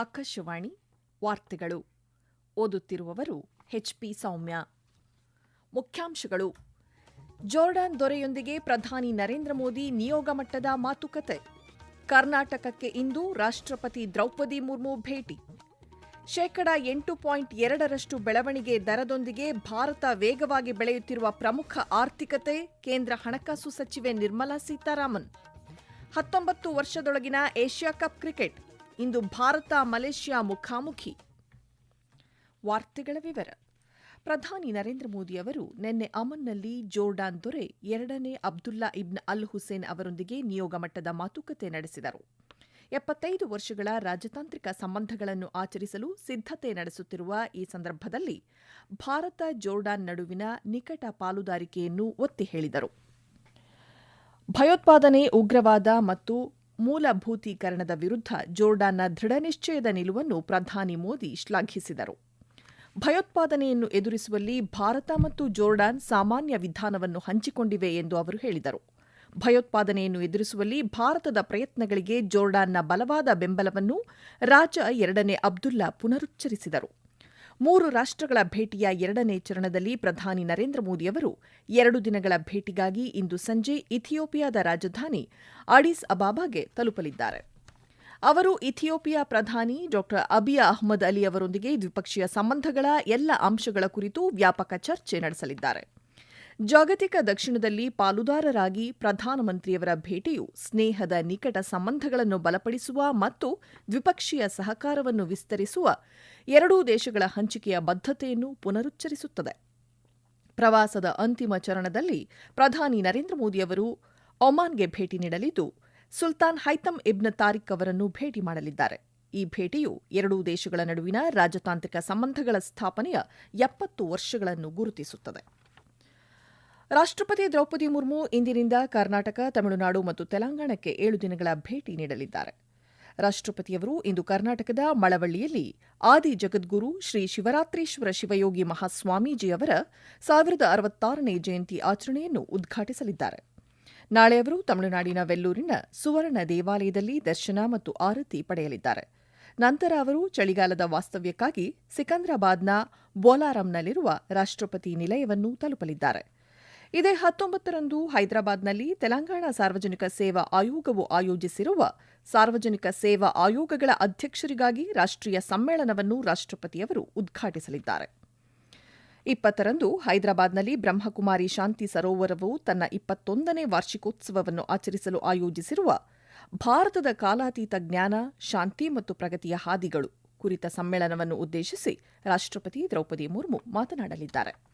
ಆಕಾಶವಾಣಿ ವಾರ್ತೆಗಳು. ಓದುತ್ತಿರುವವರು ಎಚ್ಪಿ ಸೌಮ್ಯ. ಮುಖ್ಯಾಂಶಗಳು. ಜೋರ್ಡಾನ್ ದೊರೆಯೊಂದಿಗೆ ಪ್ರಧಾನಿ ನರೇಂದ್ರ ಮೋದಿ ನಿಯೋಗ ಮಟ್ಟದ ಮಾತುಕತೆ. ಕರ್ನಾಟಕಕ್ಕೆ ಇಂದು ರಾಷ್ಟ್ರಪತಿ ದ್ರೌಪದಿ ಮುರ್ಮು ಭೇಟಿ. ಶೇಕಡ ಎಂಟು ಪಾಯಿಂಟ್ ಎರಡರಷ್ಟು ಬೆಳವಣಿಗೆ ದರದೊಂದಿಗೆ ಭಾರತ ವೇಗವಾಗಿ ಬೆಳೆಯುತ್ತಿರುವ ಪ್ರಮುಖ ಆರ್ಥಿಕತೆ ಕೇಂದ್ರ ಹಣಕಾಸು ಸಚಿವೆ ನಿರ್ಮಲಾ ಸೀತಾರಾಮನ್. ಹತ್ತೊಂಬತ್ತು ವರ್ಷದೊಳಗಿನ ಏಷ್ಯಾ ಕಪ್ ಕ್ರಿಕೆಟ್. ಇಂದು ಭಾರತ ಮಲೇಷ್ಯಾ ಮುಖಾಮುಖಿ. ವಾರ್ತೆಗಳ ವಿವರ. ಪ್ರಧಾನಿ ನರೇಂದ್ರ ಮೋದಿ ಅವರು ನಿನ್ನೆ ಅಮನ್ನಲ್ಲಿ ಜೋರ್ಡಾನ್ ದೊರೆ ಎರಡನೇ ಅಬ್ದುಲ್ಲಾ ಇಬ್ನ್ ಅಲ್ ಹುಸೇನ್ ಅವರೊಂದಿಗೆ ನಿಯೋಗ ಮಟ್ಟದ ಮಾತುಕತೆ ನಡೆಸಿದರು. ಎಪ್ಪತ್ತೈದು ವರ್ಷಗಳ ರಾಜತಾಂತ್ರಿಕ ಸಂಬಂಧಗಳನ್ನು ಆಚರಿಸಲು ಸಿದ್ಧತೆ ನಡೆಸುತ್ತಿರುವ ಈ ಸಂದರ್ಭದಲ್ಲಿ ಭಾರತ ಜೋರ್ಡಾನ್ ನಡುವಿನ ನಿಕಟ ಪಾಲುದಾರಿಕೆಯನ್ನು ಒತ್ತಿ ಹೇಳಿದರು. ಭಯೋತ್ಪಾದನೆ, ಉಗ್ರವಾದ ಮತ್ತು ಮೂಲಭೂತೀಕರಣದ ವಿರುದ್ಧ ಜೋರ್ಡಾನ್ನ ದೃಢನಿಶ್ಚಯದ ನಿಲುವನ್ನು ಪ್ರಧಾನಿ ಮೋದಿ ಶ್ಲಾಘಿಸಿದರು. ಭಯೋತ್ಪಾದನೆಯನ್ನು ಎದುರಿಸುವಲ್ಲಿ ಭಾರತ ಮತ್ತು ಜೋರ್ಡಾನ್ ಸಾಮಾನ್ಯ ವಿಧಾನವನ್ನು ಹಂಚಿಕೊಂಡಿವೆ ಎಂದು ಅವರು ಹೇಳಿದರು. ಭಯೋತ್ಪಾದನೆಯನ್ನು ಎದುರಿಸುವಲ್ಲಿ ಭಾರತದ ಪ್ರಯತ್ನಗಳಿಗೆ ಜೋರ್ಡಾನ್ನ ಬಲವಾದ ಬೆಂಬಲವನ್ನು ರಾಜ ಎರಡನೇ ಅಬ್ದುಲ್ಲಾ ಪುನರುಚ್ಚರಿಸಿದರು. ಮೂರು ರಾಷ್ಟ್ರಗಳ ಭೇಟಿಯ ಎರಡನೇ ಚರಣದಲ್ಲಿ ಪ್ರಧಾನಿ ನರೇಂದ್ರ ಮೋದಿ ಅವರು ಎರಡು ದಿನಗಳ ಭೇಟಿಗಾಗಿ ಇಂದು ಸಂಜೆ ಇಥಿಯೋಪಿಯಾದ ರಾಜಧಾನಿ ಅಡಿಸ್ ಅಬಾಬಾಗೆ ತಲುಪಲಿದ್ದಾರೆ. ಅವರು ಇಥಿಯೋಪಿಯಾ ಪ್ರಧಾನಿ ಡಾ ಅಬಿಯ ಅಹ್ಮದ್ ಅಲಿ ಅವರೊಂದಿಗೆ ದ್ವಿಪಕ್ಷೀಯ ಸಂಬಂಧಗಳ ಎಲ್ಲ ಅಂಶಗಳ ಕುರಿತು ವ್ಯಾಪಕ ಚರ್ಚೆ ನಡೆಸಲಿದ್ದಾರೆ. ಜಾಗತಿಕ ದಕ್ಷಿಣದಲ್ಲಿ ಪಾಲುದಾರರಾಗಿ ಪ್ರಧಾನಮಂತ್ರಿಯವರ ಭೇಟಿಯು ಸ್ನೇಹದ ನಿಕಟ ಸಂಬಂಧಗಳನ್ನು ಬಲಪಡಿಸುವ ಮತ್ತು ದ್ವಿಪಕ್ಷೀಯ ಸಹಕಾರವನ್ನು ವಿಸ್ತರಿಸುವ ಎರಡೂ ದೇಶಗಳ ಹಂಚಿಕೆಯ ಬದ್ಧತೆಯನ್ನು ಪುನರುಚ್ಚರಿಸುತ್ತದೆ. ಪ್ರವಾಸದ ಅಂತಿಮ ಚರಣದಲ್ಲಿ ಪ್ರಧಾನಿ ನರೇಂದ್ರ ಮೋದಿ ಅವರು ಒಮಾನ್ಗೆ ಭೇಟಿ ನೀಡಲಿದ್ದು, ಸುಲ್ತಾನ್ ಹೈತಮ್ ಇಬ್ನ್ ತಾರಿಕ್ ಅವರನ್ನು ಭೇಟಿ ಮಾಡಲಿದ್ದಾರೆ. ಈ ಭೇಟಿಯು ಎರಡೂ ದೇಶಗಳ ನಡುವಿನ ರಾಜತಾಂತ್ರಿಕ ಸಂಬಂಧಗಳ ಸ್ಥಾಪನೆಯ ಎಪ್ಪತ್ತು ವರ್ಷಗಳನ್ನು ಗುರುತಿಸುತ್ತದೆ. ರಾಷ್ಟ್ರಪತಿ ದ್ರೌಪದಿ ಮುರ್ಮು ಇಂದಿನಿಂದ ಕರ್ನಾಟಕ, ತಮಿಳುನಾಡು ಮತ್ತು ತೆಲಂಗಾಣಕ್ಕೆ ಏಳು ದಿನಗಳ ಭೇಟಿ ನೀಡಲಿದ್ದಾರೆ. ರಾಷ್ಟ್ರಪತಿಯವರು ಇಂದು ಕರ್ನಾಟಕದ ಮಳವಳ್ಳಿಯಲ್ಲಿ ಆದಿ ಜಗದ್ಗುರು ಶ್ರೀ ಶಿವರಾತ್ರೀಶ್ವರ ಶಿವಯೋಗಿ ಮಹಾಸ್ವಾಮೀಜಿಯವರ ಸಾವಿರದ ಅರವತ್ತಾರನೇ ಜಯಂತಿ ಆಚರಣೆಯನ್ನು ಉದ್ಘಾಟಿಸಲಿದ್ದಾರೆ. ನಾಳೆ ಅವರು ತಮಿಳುನಾಡಿನ ವೆಲ್ಲೂರಿನ ಸುವರ್ಣ ದೇವಾಲಯದಲ್ಲಿ ದರ್ಶನ ಮತ್ತು ಆರತಿ ಪಡೆಯಲಿದ್ದಾರೆ. ನಂತರ ಅವರು ಚಳಿಗಾಲದ ವಾಸ್ತವ್ಯಕ್ಕಾಗಿ ಸಿಕಂದ್ರಾಬಾದ್ನ ಬೋಲಾರಂನಲ್ಲಿರುವ ರಾಷ್ಟ್ರಪತಿ ನಿಲಯವನ್ನು ತಲುಪಲಿದ್ದಾರೆ. ಇದೇ ಹತ್ತೊಂಬತ್ತರಂದು ಹೈದರಾಬಾದ್ನಲ್ಲಿ ತೆಲಂಗಾಣ ಸಾರ್ವಜನಿಕ ಸೇವಾ ಆಯೋಗವು ಆಯೋಜಿಸಿರುವ ಸಾರ್ವಜನಿಕ ಸೇವಾ ಆಯೋಗಗಳ ಅಧ್ಯಕ್ಷರಿಗಾಗಿ ರಾಷ್ಟ್ರೀಯ ಸಮ್ಮೇಳನವನ್ನು ರಾಷ್ಟ್ರಪತಿಯವರು ಉದ್ಘಾಟಿಸಲಿದ್ದಾರೆ. ಇಪ್ಪತ್ತರಂದು ಹೈದರಾಬಾದ್ನಲ್ಲಿ ಬ್ರಹ್ಮಕುಮಾರಿ ಶಾಂತಿ ಸರೋವರವು ತನ್ನ ಇಪ್ಪತ್ತೊಂದನೇ ವಾರ್ಷಿಕೋತ್ಸವವನ್ನು ಆಚರಿಸಲು ಆಯೋಜಿಸಿರುವ ಭಾರತದ ಕಾಲಾತೀತ ಜ್ಞಾನ, ಶಾಂತಿ ಮತ್ತು ಪ್ರಗತಿಯ ಹಾದಿಗಳು ಕುರಿತ ಸಮ್ಮೇಳನವನ್ನು ಉದ್ದೇಶಿಸಿ ರಾಷ್ಟ್ರಪತಿ ದ್ರೌಪದಿ ಮುರ್ಮು ಮಾತನಾಡಲಿದ್ದಾರೆ.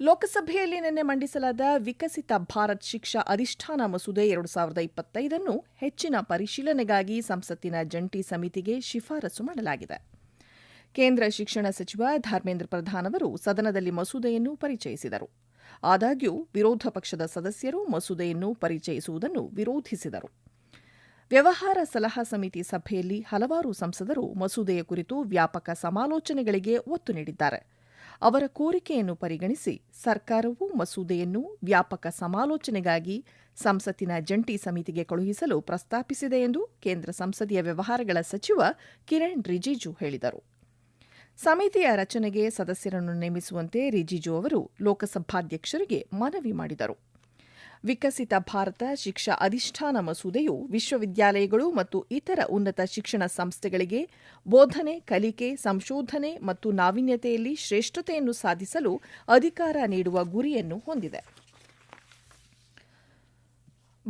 ಲೋಕಸಭೆಯಲ್ಲಿ ನಿನ್ನೆ ಮಂಡಿಸಲಾದ ವಿಕಸಿತ ಭಾರತ್ ಶಿಕ್ಷಾ ಅಧಿಷ್ಠಾನ ಮಸೂದೆ ಎರಡು ಸಾವಿರದ ಇಪ್ಪತ್ತೈದನ್ನು ಹೆಚ್ಚಿನ ಪರಿಶೀಲನೆಗಾಗಿ ಸಂಸತ್ತಿನ ಜಂಟಿ ಸಮಿತಿಗೆ ಶಿಫಾರಸು ಮಾಡಲಾಗಿದೆ. ಕೇಂದ್ರ ಶಿಕ್ಷಣ ಸಚಿವ ಧರ್ಮೇಂದ್ರ ಪ್ರಧಾನ್ ಅವರು ಸದನದಲ್ಲಿ ಮಸೂದೆಯನ್ನು ಪರಿಚಯಿಸಿದರು. ಆದಾಗ್ಯೂ ವಿರೋಧ ಪಕ್ಷದ ಸದಸ್ಯರು ಮಸೂದೆಯನ್ನು ಪರಿಚಯಿಸುವುದನ್ನು ವಿರೋಧಿಸಿದರು. ವ್ಯವಹಾರ ಸಲಹಾ ಸಮಿತಿ ಸಭೆಯಲ್ಲಿ ಹಲವಾರು ಸಂಸದರು ಮಸೂದೆಯ ಕುರಿತು ವ್ಯಾಪಕ ಸಮಾಲೋಚನೆಗಳಿಗೆ ಒತ್ತು ನೀಡಿದ್ದಾರೆ. ಅವರ ಕೋರಿಕೆಯನ್ನು ಪರಿಗಣಿಸಿ ಸರ್ಕಾರವು ಮಸೂದೆಯನ್ನು ವ್ಯಾಪಕ ಸಮಾಲೋಚನೆಗಾಗಿ ಸಂಸತ್ತಿನ ಜಂಟಿ ಸಮಿತಿಗೆ ಕಳುಹಿಸಲು ಪ್ರಸ್ತಾಪಿಸಿದೆ ಎಂದು ಕೇಂದ್ರ ಸಂಸದೀಯ ವ್ಯವಹಾರಗಳ ಸಚಿವ ಕಿರಣ್ ರಿಜಿಜು ಹೇಳಿದರು. ಸಮಿತಿಯ ರಚನೆಗೆ ಸದಸ್ಯರನ್ನು ನೇಮಿಸುವಂತೆ ರಿಜಿಜು ಅವರು ಲೋಕಸಭಾಧ್ಯಕ್ಷರಿಗೆ ಮನವಿ ಮಾಡಿದರು. ವಿಕಸಿತ ಭಾರತ ಶಿಕ್ಷಾ ಅಧಿಷ್ಠಾನ ಮಸೂದೆಯು ವಿಶ್ವವಿದ್ಯಾಲಯಗಳು ಮತ್ತು ಇತರ ಉನ್ನತ ಶಿಕ್ಷಣ ಸಂಸ್ಥೆಗಳಿಗೆ ಬೋಧನೆ, ಕಲಿಕೆ, ಸಂಶೋಧನೆ ಮತ್ತು ನಾವೀನ್ಯತೆಯಲ್ಲಿ ಶ್ರೇಷ್ಠತೆಯನ್ನು ಸಾಧಿಸಲು ಅಧಿಕಾರ ನೀಡುವ ಗುರಿಯನ್ನು ಹೊಂದಿದೆ.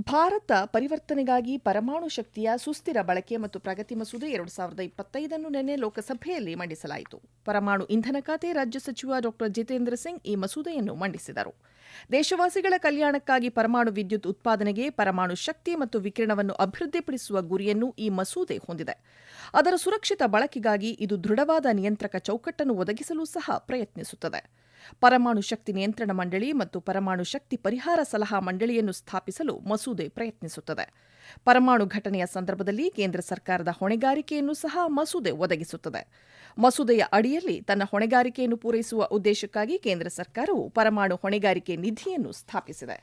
ಭಾರತ ಪರಿವರ್ತನೆಗಾಗಿ ಪರಮಾಣು ಶಕ್ತಿಯ ಸುಸ್ಥಿರ ಬಳಕೆ ಮತ್ತು ಪ್ರಗತಿ ಮಸೂದೆ ಎರಡು ಸಾವಿರದ ಇಪ್ಪತ್ತೈದನ್ನು ನಿನ್ನೆ ಲೋಕಸಭೆಯಲ್ಲಿ ಮಂಡಿಸಲಾಯಿತು. ಪರಮಾಣು ಇಂಧನ ಖಾತೆ ರಾಜ್ಯ ಸಚಿವ ಡಾ ಜಿತೇಂದ್ರ ಸಿಂಗ್ ಈ ಮಸೂದೆಯನ್ನು ಮಂಡಿಸಿದರು. ದೇಶವಾಸಿಗಳ ಕಲ್ಯಾಣಕ್ಕಾಗಿ ಪರಮಾಣು ವಿದ್ಯುತ್ ಉತ್ಪಾದನೆಗೆ ಪರಮಾಣು ಶಕ್ತಿ ಮತ್ತು ವಿಕಿರಣವನ್ನು ಅಭಿವೃದ್ಧಿಪಡಿಸುವ ಗುರಿಯನ್ನು ಈ ಮಸೂದೆ ಹೊಂದಿದೆ. ಅದರ ಸುರಕ್ಷಿತ ಬಳಕೆಗಾಗಿ ಇದು ದೃಢವಾದ ನಿಯಂತ್ರಕ ಚೌಕಟ್ಟನ್ನು ಒದಗಿಸಲು ಸಹ ಪ್ರಯತ್ನಿಸುತ್ತದೆ. ಪರಮಾಣು ಶಕ್ತಿ ನಿಯಂತ್ರಣ ಮಂಡಳಿ ಮತ್ತು ಪರಮಾಣು ಶಕ್ತಿ ಪರಿಹಾರ ಸಲಹಾ ಮಂಡಳಿಯನ್ನು ಸ್ಥಾಪಿಸಲು ಮಸೂದೆ ಪ್ರಯತ್ನಿಸುತ್ತದೆ. ಪರಮಾಣು ಘಟನೆಯ ಸಂದರ್ಭದಲ್ಲಿ ಕೇಂದ್ರ ಸರ್ಕಾರದ ಹೊಣೆಗಾರಿಕೆಯನ್ನು ಸಹ ಮಸೂದೆ ಒದಗಿಸುತ್ತದೆ. ಮಸೂದೆಯ ಅಡಿಯಲ್ಲಿ ತನ್ನ ಹೊಣೆಗಾರಿಕೆಯನ್ನು ಪೂರೈಸುವ ಉದ್ದೇಶಕ್ಕಾಗಿ ಕೇಂದ್ರ ಸರ್ಕಾರವು ಪರಮಾಣು ಹೊಣೆಗಾರಿಕೆ ನಿಧಿಯನ್ನು ಸ್ಥಾಪಿಸಿದೆ.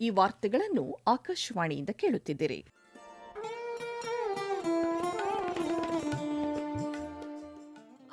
ಈ ವಾರ್ತೆಗಳನ್ನು ಆಕಾಶವಾಣಿಯಿಂದ ಕೇಳುತ್ತಿದ್ದೀರಿ.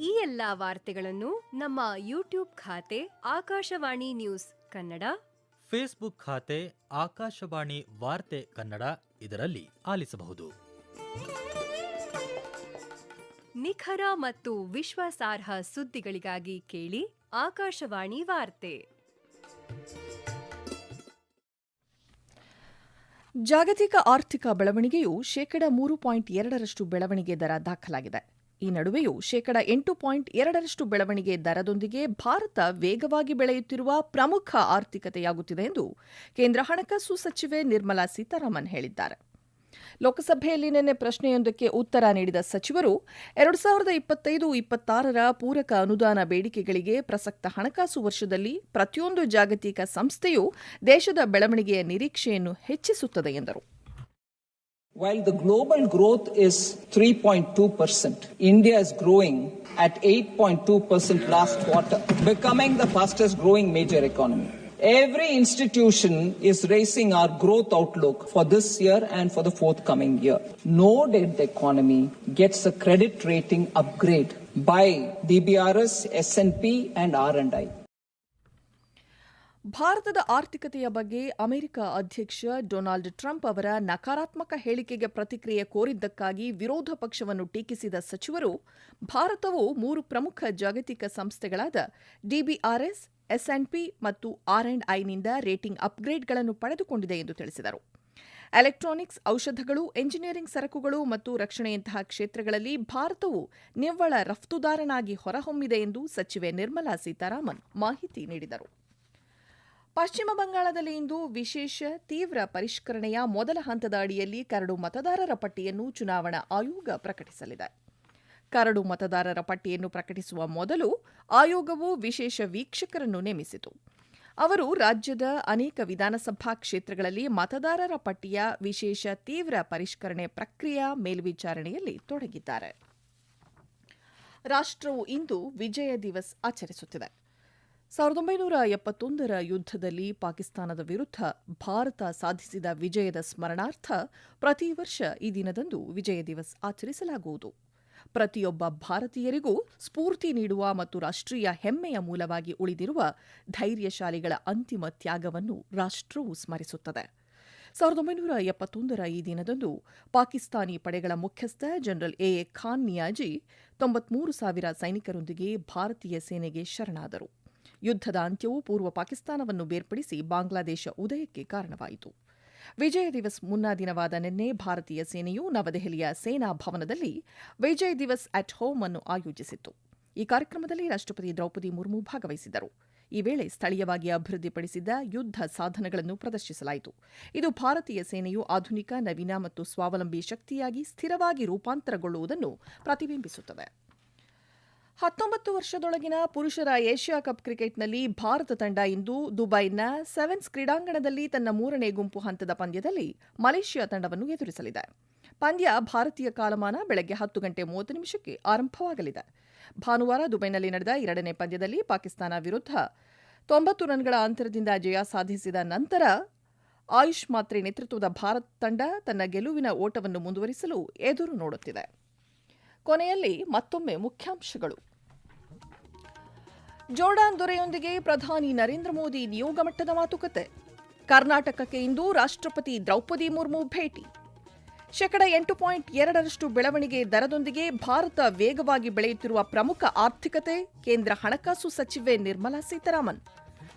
ಈ ಎಲ್ಲ ವಾರ್ತೆಗಳನ್ನು ನಮ್ಮ ಯೂಟ್ಯೂಬ್ ಖಾತೆ ಆಕಾಶವಾಣಿ ನ್ಯೂಸ್ ಕನ್ನಡ ಫೇಸ್ಬುಕ್ ಖಾತೆ ಆಕಾಶವಾಣಿ ವಾರ್ತೆ ಕನ್ನಡ ಇದರಲ್ಲಿ ಆಲಿಸಬಹುದು. ನಿಖರ ಮತ್ತು ವಿಶ್ವಾಸಾರ್ಹ ಸುದ್ದಿಗಳಿಗಾಗಿ ಕೇಳಿ ಆಕಾಶವಾಣಿ ವಾರ್ತೆ. ಜಾಗತಿಕ ಆರ್ಥಿಕ ಬೆಳವಣಿಗೆಯು ಶೇಕಡ ಮೂರು ಪಾಯಿಂಟ್ ಎರಡರಷ್ಟು ಬೆಳವಣಿಗೆ ದರ ದಾಖಲಾಗಿದೆ. ಈ ನಡುವೆಯೂ ಶೇಕಡ ಎಂಟು ಪಾಯಿಂಟ್ ಎರಡರಷ್ಟು ಬೆಳವಣಿಗೆ ದರದೊಂದಿಗೆ ಭಾರತ ವೇಗವಾಗಿ ಬೆಳೆಯುತ್ತಿರುವ ಪ್ರಮುಖ ಆರ್ಥಿಕತೆಯಾಗುತ್ತಿದೆ ಎಂದು ಕೇಂದ್ರ ಹಣಕಾಸು ಸಚಿವೆ ನಿರ್ಮಲಾ ಸೀತಾರಾಮನ್ ಹೇಳಿದ್ದಾರೆ. ಲೋಕಸಭೆಯಲ್ಲಿ ನಿನ್ನೆ ಪ್ರಶ್ನೆಯೊಂದಕ್ಕೆ ಉತ್ತರ ನೀಡಿದ ಸಚಿವರು, ಎರಡು ಸಾವಿರದ ಇಪ್ಪತ್ತೈದು ಇಪ್ಪತ್ತಾರರ ಪೂರಕ ಅನುದಾನ ಬೇಡಿಕೆಗಳಿಗೆ ಪ್ರಸಕ್ತ ಹಣಕಾಸು ವರ್ಷದಲ್ಲಿ ಪ್ರತಿಯೊಂದು ಜಾಗತಿಕ ಸಂಸ್ಥೆಯೂ ದೇಶದ ಬೆಳವಣಿಗೆಯ ನಿರೀಕ್ಷೆಯನ್ನು ಹೆಚ್ಚಿಸುತ್ತದೆ ಎಂದರು. While the global growth is 3.2%, India is growing at 8.2% last quarter, becoming the fastest growing major economy. Every institution is raising our growth outlook for this year and for the forthcoming year. No debt economy gets a credit rating upgrade by DBRS, S&P and R&I. ಭಾರತದ ಆರ್ಥಿಕತೆಯ ಬಗ್ಗೆ America ಅಧ್ಯಕ್ಷ Donald Trump ಅವರ ನಕಾರಾತ್ಮಕ ಹೇಳಿಕೆಗೆ ಪ್ರತಿಕ್ರಿಯೆ ಕೋರಿದ್ದಕ್ಕಾಗಿ ವಿರೋಧ ಪಕ್ಷವನ್ನು ಟೀಕಿಸಿದ ಸಚಿವರು, ಭಾರತವು ಮೂರು ಪ್ರಮುಖ ಜಾಗತಿಕ ಸಂಸ್ಥೆಗಳಾದ ಡಿಬಿಆರ್ಎಸ್ ಎಸ್ಎನ್ಪಿ ಮತ್ತು ಆರ್ ಅಂಡ್ ಐನಿಂದ ರೇಟಿಂಗ್ ಅಪ್ಗ್ರೇಡ್ಗಳನ್ನು ಪಡೆದುಕೊಂಡಿದೆ ಎಂದು ತಿಳಿಸಿದರು. ಎಲೆಕ್ಟ್ರಾನಿಕ್ಸ್ ಔಷಧಗಳು, ಎಂಜಿನಿಯರಿಂಗ್ ಸರಕುಗಳು ಮತ್ತು ರಕ್ಷಣೆಯಂತಹ ಕ್ಷೇತ್ರಗಳಲ್ಲಿ ಭಾರತವು ನಿವ್ವಳ ರಫ್ತುದಾರನಾಗಿ ಹೊರಹೊಮ್ಮಿದೆ ಎಂದು ಸಚಿವೆ ನಿರ್ಮಲಾ ಸೀತಾರಾಮನ್ ಮಾಹಿತಿ ನೀಡಿದರು. ಪಶ್ಚಿಮ ಬಂಗಾಳದಲ್ಲಿ ಇಂದು ವಿಶೇಷ ತೀವ್ರ ಪರಿಷ್ಕರಣೆಯ ಮೊದಲ ಹಂತದ ಅಡಿಯಲ್ಲಿ ಕರಡು ಮತದಾರರ ಪಟ್ಟಿಯನ್ನು ಚುನಾವಣಾ ಆಯೋಗ ಪ್ರಕಟಿಸಲಿದೆ. ಕರಡು ಮತದಾರರ ಪಟ್ಟಿಯನ್ನು ಪ್ರಕಟಿಸುವ ಮೊದಲು ಆಯೋಗವು ವಿಶೇಷ ವೀಕ್ಷಕರನ್ನು ನೇಮಿಸಿತು. ಅವರು ರಾಜ್ಯದ ಅನೇಕ ವಿಧಾನಸಭಾ ಕ್ಷೇತ್ರಗಳಲ್ಲಿ ಮತದಾರರ ಪಟ್ಟಿಯ ವಿಶೇಷ ತೀವ್ರ ಪರಿಷ್ಕರಣೆ ಪ್ರಕ್ರಿಯೆ ಮೇಲ್ವಿಚಾರಣೆಯಲ್ಲಿ ತೊಡಗಿದ್ದಾರೆ. ರಾಷ್ಟ್ರವು ಇಂದು ವಿಜಯ ದಿವಸ್ ಆಚರಿಸುತ್ತಿದೆ. ಸಾವಿರದ ಒಂಬೈನೂರ ಎಪ್ಪತ್ತೊಂದರ ಯುದ್ಧದಲ್ಲಿ ಪಾಕಿಸ್ತಾನದ ವಿರುದ್ಧ ಭಾರತ ಸಾಧಿಸಿದ ವಿಜಯದ ಸ್ಮರಣಾರ್ಥ ಪ್ರತಿ ವರ್ಷ ಈ ದಿನದಂದು ವಿಜಯ ದಿವಸ್ ಆಚರಿಸಲಾಗುವುದು. ಪ್ರತಿಯೊಬ್ಬ ಭಾರತೀಯರಿಗೂ ಸ್ಫೂರ್ತಿ ನೀಡುವ ಮತ್ತು ರಾಷ್ಟ್ರೀಯ ಹೆಮ್ಮೆಯ ಮೂಲವಾಗಿ ಉಳಿದಿರುವ ಧೈರ್ಯಶಾಲಿಗಳ ಅಂತಿಮ ತ್ಯಾಗವನ್ನು ರಾಷ್ಟ್ರವು ಸ್ಮರಿಸುತ್ತದೆ. ಸಾವಿರದ ಒಂಬೈನೂರ ಎಪ್ಪತ್ತೊಂದರ ಈ ದಿನದಂದು ಪಾಕಿಸ್ತಾನಿ ಪಡೆಗಳ ಮುಖ್ಯಸ್ಥ ಜನರಲ್ ಎ ಖಾನ್ ನಿಯಾಜಿ ತೊಂಬತ್ಮೂರು ಸಾವಿರ ಸೈನಿಕರೊಂದಿಗೆ ಭಾರತೀಯ ಸೇನೆಗೆ ಶರಣಾದರು. ಯುದ್ಧದ ಅಂತ್ಯವು ಪೂರ್ವ ಪಾಕಿಸ್ತಾನವನ್ನು ಬೇರ್ಪಡಿಸಿ ಬಾಂಗ್ಲಾದೇಶ ಉದಯಕ್ಕೆ ಕಾರಣವಾಯಿತು. ವಿಜಯ ದಿವಸ್ ಮುನ್ನಾ ದಿನವಾದ ನಿನ್ನೆ ಭಾರತೀಯ ಸೇನೆಯು ನವದೆಹಲಿಯ ಸೇನಾ ಭವನದಲ್ಲಿ ವಿಜಯ್ ದಿವಸ್ ಅಟ್ ಹೋಮ್ ಅನ್ನು ಆಯೋಜಿಸಿತ್ತು. ಈ ಕಾರ್ಯಕ್ರಮದಲ್ಲಿ ರಾಷ್ಟ್ರಪತಿ ದ್ರೌಪದಿ ಮುರ್ಮು ಭಾಗವಹಿಸಿದ್ದರು ಈ ವೇಳೆ ಸ್ಥಳೀಯವಾಗಿ ಅಭಿವೃದ್ಧಿಪಡಿಸಿದ್ದ ಯುದ್ಧ ಸಾಧನಗಳನ್ನು ಪ್ರದರ್ಶಿಸಲಾಯಿತು. ಇದು ಭಾರತೀಯ ಸೇನೆಯು ಆಧುನಿಕ, ನವೀನ ಮತ್ತು ಸ್ವಾವಲಂಬಿ ಶಕ್ತಿಯಾಗಿ ಸ್ಥಿರವಾಗಿ ರೂಪಾಂತರಗೊಳ್ಳುವುದನ್ನು ಪ್ರತಿಬಿಂಬಿಸುತ್ತದೆ. ಹತ್ತೊಂಬತ್ತು ವರ್ಷದೊಳಗಿನ ಪುರುಷರ ಏಷ್ಯಾ ಕಪ್ ಕ್ರಿಕೆಟ್ನಲ್ಲಿ ಭಾರತ ತಂಡ ಇಂದು ದುಬೈನ ಸೆವೆನ್ಸ್ ಕ್ರೀಡಾಂಗಣದಲ್ಲಿ ತನ್ನ ಮೂರನೇ ಗುಂಪು ಹಂತದ ಪಂದ್ಯದಲ್ಲಿ ಮಲೇಷ್ಯಾ ತಂಡವನ್ನು ಎದುರಿಸಲಿದೆ. ಪಂದ್ಯ ಭಾರತೀಯ ಕಾಲಮಾನ ಬೆಳಗ್ಗೆ ಹತ್ತು ಗಂಟೆ ಮೂವತ್ತು ನಿಮಿಷಕ್ಕೆ ಆರಂಭವಾಗಲಿದೆ. ಭಾನುವಾರ ದುಬೈನಲ್ಲಿ ನಡೆದ ಎರಡನೇ ಪಂದ್ಯದಲ್ಲಿ ಪಾಕಿಸ್ತಾನ ವಿರುದ್ಧ ತೊಂಬತ್ತು ರನ್ಗಳ ಅಂತರದಿಂದ ಜಯ ಸಾಧಿಸಿದ ನಂತರ ಆಯುಷ್ ಮಾತ್ರೆ ನೇತೃತ್ವದ ಭಾರತ ತಂಡ ತನ್ನ ಗೆಲುವಿನ ಓಟವನ್ನು ಮುಂದುವರಿಸಲು ಎದುರು ನೋಡುತ್ತಿದೆ. ಕೊನೆಯಲ್ಲಿ ಮತ್ತೊಮ್ಮೆ ಮುಖ್ಯಾಂಶಗಳು. ಜೋರ್ಡಾನ್ ದೊರೆಯೊಂದಿಗೆ ಪ್ರಧಾನಿ ನರೇಂದ್ರ ಮೋದಿ ನಿಯೋಗ ಮಟ್ಟದ ಮಾತುಕತೆ. ಕರ್ನಾಟಕಕ್ಕೆ ಇಂದು ರಾಷ್ಟ್ರಪತಿ ದ್ರೌಪದಿ ಮುರ್ಮು ಭೇಟಿ. ಶೇಕಡ ಎಂಟು ಪಾಯಿಂಟ್ ಎರಡರಷ್ಟು ಬೆಳವಣಿಗೆ ದರದೊಂದಿಗೆ ಭಾರತ ವೇಗವಾಗಿ ಬೆಳೆಯುತ್ತಿರುವ ಪ್ರಮುಖ ಆರ್ಥಿಕತೆ ಕೇಂದ್ರ ಹಣಕಾಸು ಸಚಿವೆ ನಿರ್ಮಲಾ ಸೀತಾರಾಮನ್.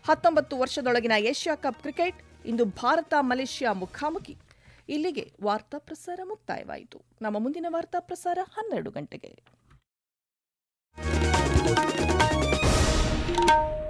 ಹತ್ತೊಂಬತ್ತು ವರ್ಷದೊಳಗಿನ ಏಷ್ಯಾ ಕಪ್ ಕ್ರಿಕೆಟ್ ಇಂದು ಭಾರತ ಮಲೇಷ್ಯಾ ಮುಖಾಮುಖಿ. ಇಲ್ಲಿಗೆ ವಾರ್ತಾ ಪ್ರಸಾರ ಮುಕ್ತಾಯವಾಯಿತು. ನಮ್ಮ ಮುಂದಿನ ವಾರ್ತಾ ಪ್ರಸಾರ ಹನ್ನೆರಡು ಗಂಟೆಗೆ. you